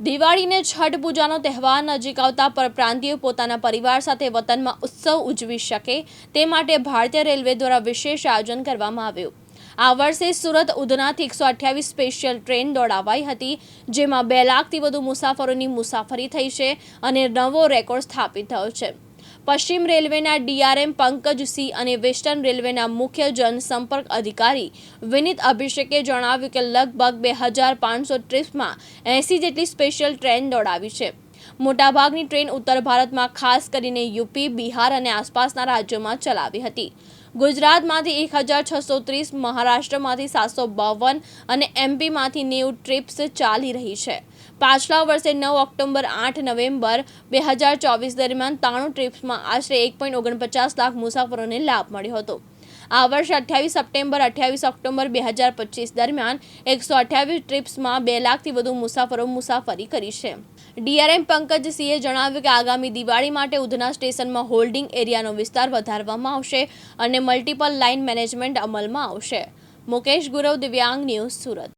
દિવાળીને છઠ પૂજાનો તહેવાર નજીક આવતા પરપ્રાંતિયો પોતાના પરિવાર સાથે વતનમાં ઉત્સવ ઉજવી શકે તે માટે ભારતીય રેલવે દ્વારા વિશેષ આયોજન કરવામાં આવ્યું. આ વર્ષે સુરત ઉધનાથી એકસો અઠ્યાવીસ સ્પેશિયલ ટ્રેન દોડાવાઈ હતી, જેમાં બે લાખથી વધુ મુસાફરોની મુસાફરી થઈ છે અને નવો રેકોર્ડ સ્થાપિત થયો છે. પશ્ચિમ રેલવેના ડીઆરએમ પંકજ સિંહ અને વેસ્ટર્ન રેલવેના મુખ્ય જનસંપર્ક અધિકારી વિનીત અભિષેકે જણાવ્યું કે લગભગ બે હજાર પાંચસો ટ્રીપ્સમાં એંસી જેટલી સ્પેશિયલ ટ્રેન દોડાવી છે. મોટાભાગની ટ્રેન ઉત્તર ભારતમાં ખાસ કરીને યુપી, બિહાર અને આસપાસના રાજ્યોમાં ચલાવી હતી. ગુજરાતમાંથી એક હજાર છસો ત્રીસ, મહારાષ્ટ્રમાંથી સાતસો બાવન અને એમપીમાંથી નેવું ટ્રીપ્સ ચાલી રહી છે. પાછલા વર્ષે નવ ઓક્ટોબર, આઠ નવેમ્બર બે હજાર ચોવીસ દરમિયાન ત્રાણું ટ્રીપ્સમાં આશરે એક પોઈન્ટ ઓગણપચાસ લાખ મુસાફરોને લાભ મળ્યો હતો. આ વર્ષે અઠ્યાવીસ સપ્ટેમ્બર, અઠ્યાવીસ ઓક્ટોબર બે હજાર પચીસ દરમિયાન એકસો અઠ્યાવીસ ટ્રીપ્સમાં બે લાખથી વધુ મુસાફરો મુસાફરી કરી છે. ડીઆરએમ પંકજસિંહે જણાવ્યું કે આગામી દિવાળી માટે ઉધના સ્ટેશનમાં હોલ્ડિંગ એરિયાનો વિસ્તાર વધારવામાં આવશે અને મલ્ટિપલ લાઇન મેનેજમેન્ટ અમલમાં આવશે. મુકેશ ગુરવ, દિવ્યાંગ ન્યૂઝ સુરત.